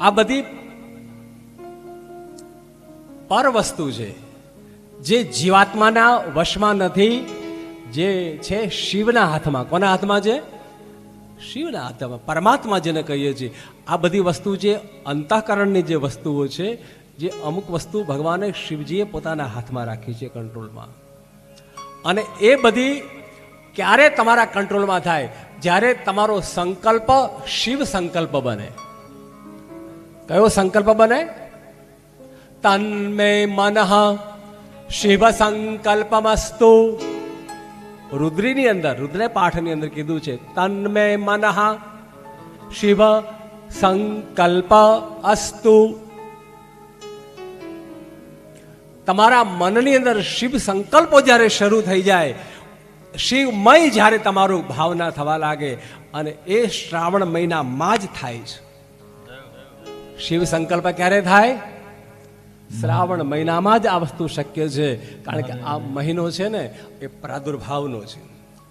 આ બધી પર વસ્તુ છે, જે જીવાત્માના વશમાં નથી, જે છે શિવના હાથમાં. કોના હાથમાં છે? શિવના હાથમાં. પરમાત્મા જેને કહીએ છીએ. આ બધી વસ્તુ જે અંતઃકરણની જે વસ્તુઓ છે, જે અમુક વસ્તુ ભગવાને શિવજીએ પોતાના હાથમાં રાખી છે કંટ્રોલમાં. અને એ બધી ક્યારે તમારા કંટ્રોલમાં થાય? જ્યારે તમારો સંકલ્પ શિવ સંકલ્પ બને. કયો સંકલ્પ બને? તન્મે મનઃ શિવ સંકલ્પમસ્તુ રુદ્રીની અંદર રુદ્ર પાઠની અંદર કીધું છે, તન્મે મનઃ શિવ સંકલ્પ અસ્તુ તમારા મનની અંદર શિવ સંકલ્પો જ્યારે શરૂ થઈ જાય, શિવમય જ્યારે તમારું ભાવના થવા લાગે, અને એ શ્રાવણ મહિનામાં જ થાય છે. શિવ સંકલ્પ ક્યારે થાય? શ્રાવણ મહિનામાં જ આ વસ્તુ શક્ય છે. કારણ કે આ મહિનો છે ને, એ પ્રાદુર્ભાવનો છે.